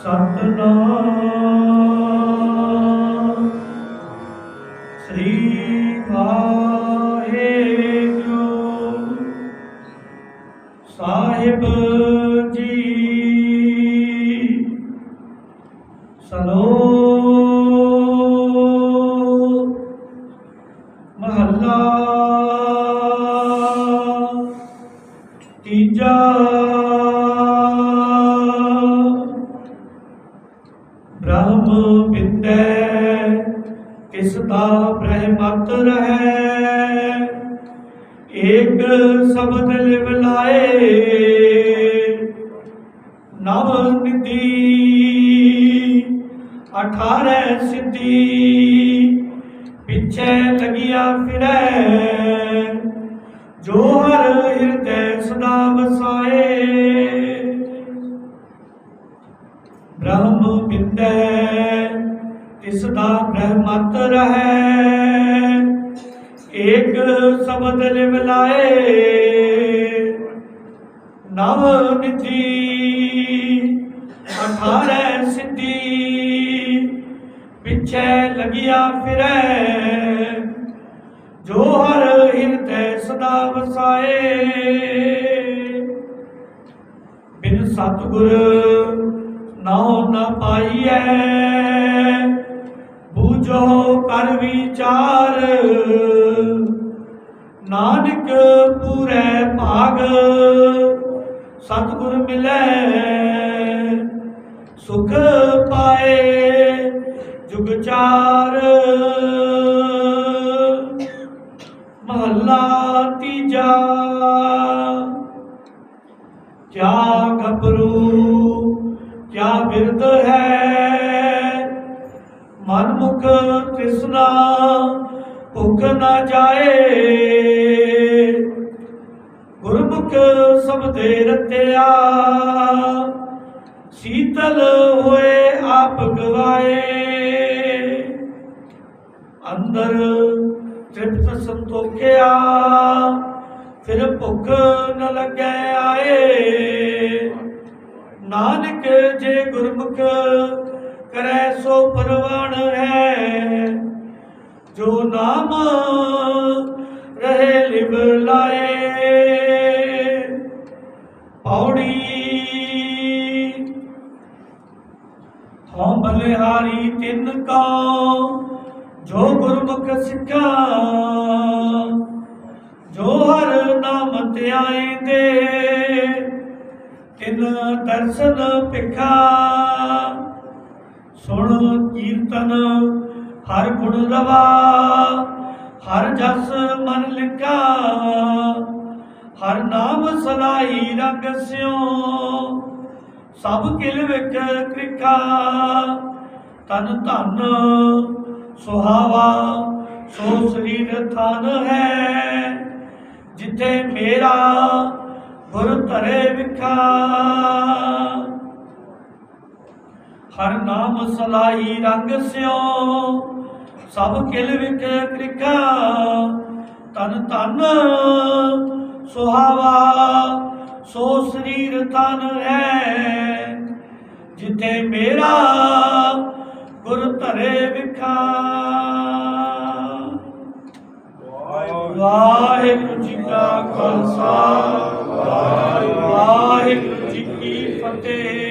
ਸਤਨਾਮ। ਸ੍ਰੀ Waheguru. Sahib ji. Slow ਮਹੱਲਾ। ਤੀਜਾ। ਬ੍ਰਹਮ ਵਿੰਦੈ ਕਿਸ ਦਾ ਬ੍ਰਹਮਤ ਰਹੈ? ਏਕ ਸ਼ਬਦ ਲਿਵ ਲਾਏ, ਨਵ ਨਿਧੀ, ਅਠਾਰੈ ਸਿੱਧੀ, ਪਿੱਛੇ ਲਗਿਆ ਫਿਰੈ। ਜੋ ਹਰ ਹਿਰਦੈ ਸਦਾ ਵਸਾਏ, ਬ੍ਰਹਮ ਬਿੰਦੈ ਤਿਸ ਦਾ ਬ੍ਰਹਮਤ ਰਹੈ, ਏਕ ਸ਼ਬਦ ਲਿਵ ਲਾਏ। ਨਵ ਨਿਧੀ ਅਠਾਰੈ ਸਿੱਧੀ, ਪਿੱਛੇ ਲਗਿਆ ਫਿਰੈ। ਜੋ ਹਰ ਹਿਰਦੈ ਸਦਾ ਵਸਾਏ, ਬਿਨ ਸਤਿਗੁਰ ਨਾਉ ਨ ਪਾਈਐ। ਬੂਝੋ ਕਰ ਵਿਚਾਰ, ਨਾਨਕ ਪੂਰੇ ਭਾਗ, ਸਤਿਗੁਰ ਮਿਲੈ, ਸੁਖ ਪਾਏ ਜੁਗ ਚਾਰ। ਮਹੱਲਾ ਤੀਜਾ ਕਿਆ ਗੱਭਰੂ ਭੁੱਖ ਨਾ ਜਾਏ। ਗੁਰਮੁਖ ਸਬਦੇ ਰਤਿਆ। ਸੀਤਲ ਹੋਏ ਆਪ ਗਵਾਏ। ਅੰਦਰ ਤ੍ਰਿਪਤ ਸੰਤੋਖਿਆ। ਫਿਰ ਭੁੱਖ ਨ ਲੱਗੈ ਆਏ। ਨਾਨਕ ਜੇ ਗੁਰਮੁਖ ਕਰੈ ਸੋ ਪਰਵਾਣ ਹੈ ਜੋ ਨਾਮ ਰਹੇ ਲਿਵ ਲਾਏ, ਪੌੜੀ ਹਉ ਬਲਿਹਾਰੀ ਤਿੰਨ ਕਉ, ਜੋ ਗੁਰਮੁਖ ਸਿੱਖਾ, ਜੋ ਹਰ ਨਾਮ ਧਿਆਏ ਦੇ ਤਿੰਨ ਦਰਸ਼ਨ ਭਿਖਾ, ਸੁਣ ਕੀਰਤਨ ਹਰ ਗੁਣ ਰਵਾ, ਹਰ ਜਸ ਮਨ ਲਿਖਾ, ਹਰ ਨਾਮ ਸਲਾਈ ਰੰਗ ਸਿਓ ਸਭ ਕਿਲ ਵਿੱਚ ਕ੍ਰਿਖਾ, ਤਨ ਧਨ ਸੁਹਾਵਾ, ਸੋ ਸਰੀਰ ਥਨ ਹੈ, ਜਿੱਥੇ ਮੇਰਾ ਗੁਰ ਧਰੇ ਵਿਖਾ। ਹਰ ਨਾਮ ਸਲਾਈ ਰੰਗ ਸਿਓ ਸਭ ਕਿਲ ਵਿਖ ਕ੍ਰਿਖਾ ਤਨ ਧਨ ਸੁਹਾਵਾ, ਸੋ ਸਰੀਰ ਤਨ ਹੈ। ਜਿੱਥੇ ਮੇਰਾ ਗੁਰ ਧਰੇ ਵਿਖਾ। ਵਾਹਿਗੁਰੂ ਜੀ ਕਾ ਖਾਲਸਾ, ਵਾਹਿਗੁਰੂ ਜੀ ਕੀ ਫਤਿਹ।